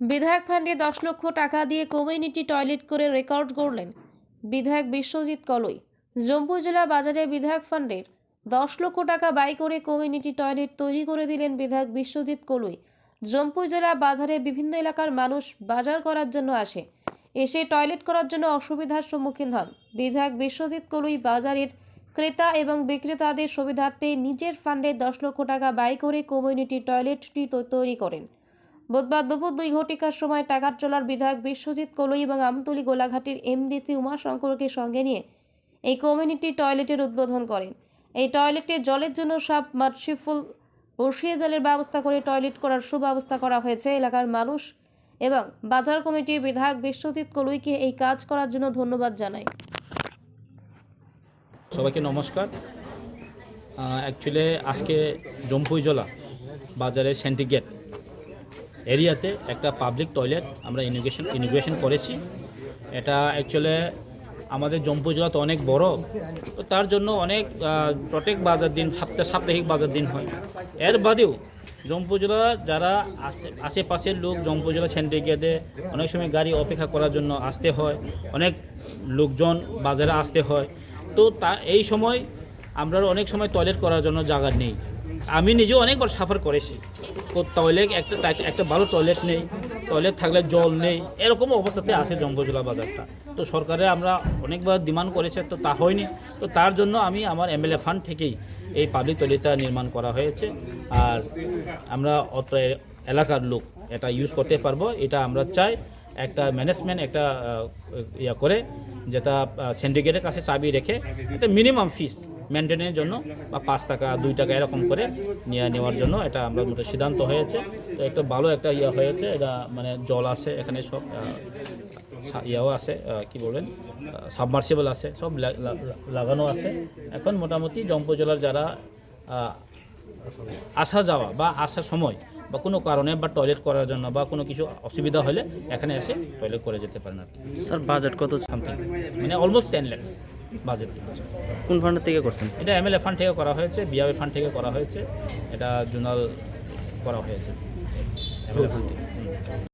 বিধায়ক ফান্ডে দশ লক্ষ টাকা দিয়ে কমিউনিটি টয়লেট করে রেকর্ড গড়লেন বিধায়ক বিশ্বজিৎ কলই। জম্মু জেলা বাজারে বিধায়ক ফান্ডের দশ লক্ষ টাকা ব্যয় করে কমিউনিটি টয়লেট তৈরি করে দিলেন বিধায়ক বিশ্বজিৎ কলই। জম্মু জেলা বাজারে বিভিন্ন এলাকার মানুষ বাজার করার জন্য আসে। এসে টয়লেট করার জন্য অসুবিধার সম্মুখীন হন। বিধায়ক বিশ্বজিৎ কলই বাজারের ক্রেতা এবং বিক্রেতাদের সুবিধার্থে নিজের ফান্ডে দশ লক্ষ টাকা ব্যয় করে কমিউনিটি টয়লেটটি তৈরি করেন। বুধবার দুপুর দুই ঘটিকার সময় টাকারচলার বিধায়ক বিশ্বজিৎ কলই এবং আমতলি গোলাঘাটের এমডিসি উমাশঙ্করকে সঙ্গে নিয়ে এই কমিউনিটি টয়লেটের উদ্বোধন করেন। এই টয়লেটে জলের জন্য সাব মার্সিফুল বসিয়ে জলের ব্যবস্থা করে টয়লেট করার সুব্যবস্থা করা হয়েছে এলাকার মানুষ এবং বাজার কমিটির বিধায়ক বিশ্বজিৎ কলুইকে এই কাজ করার জন্য ধন্যবাদ জানাই। সবাইকে নমস্কার। অ্যাকচুয়ালি আজকে জম্পুইজলা বাজারে সেন্টিগেট এরিয়াতে একটা পাবলিক টয়লেট আমরা ইনিগ্রেশন ইনিগ্রেশন করেছি। এটা অ্যাকচুয়ালি আমাদের জম্পুজলা তো অনেক বড়। তো তার জন্য অনেক প্রত্যেক বাজার দিন সপ্তাহ সাপ্তাহিক বাজার দিন হয়। এর বাদেও জম্পুজলা যারা আশে আশেপাশের লোক জম্পু জেলা জম্পুজলা সেন্টিগেটে অনেক সময় গাড়ি অপেক্ষা করার জন্য আসতে হয়। অনেক লোকজন বাজারে আসতে হয়। তো তা, এই সময় আমরা অনেক সময় টয়লেট করার জন্য জায়গা নেই। আমি নিজেও অনেকবার সাফার করেছি। টয়লেট একটা একটা ভালো টয়লেট নেই টয়লেট থাকলে জল নেই, এরকম অবস্থাতে আছে জম্বজলা বাজারটা। তো সরকারে আমরা অনেকবার ডিমান্ড করেছে, তো তা হয়নি। তো তার জন্য আমি আমার এমএলএ ফান্ড থেকেই এই পাবলিক টয়লেটটা নির্মাণ করা হয়েছে। আর আমরা অত এলাকার লোক এটা ইউজ করতে পারব, এটা আমরা চাই। একটা ম্যানেজমেন্ট একটা ইয়া করে, যেটা সিন্ডিকেটের কাছে চাবি রেখে, একটা মিনিমাম ফিস মেনটেনের জন্য বা পাঁচ টাকা দুই টাকা এরকম করে নিয়ে নেওয়ার জন্য এটা আমরা মোটা সিদ্ধান্ত হয়েছে। তো একটা ভালো একটা ইয়া হয়েছে এটা মানে জল আছে এখানে সব ইয়াও আছে কি বলবেন সাবমার্সিবল আছে সব লাগানো আছে। এখন মোটামুটি জম্পু জেলার যারা আসা যাওয়া বা আসার সময় বা কোনো কারণে বা টয়লেট করার জন্য বা কোনো কিছু অসুবিধা হলে এখানে এসে টয়লেট করে যেতে পারেন আর কি। স্যার বাজেট কত? সামথিং মানে অলমোস্ট টেন ল্যাক্স বাজেট কোন ফান্ডের থেকে করছেন? এটা এমএলএ ফান্ড থেকে করা হয়েছে বিআই ফান্ড থেকে করা হয়েছে এটা জোনাল করা হয়েছে। ফান্ড থেকে।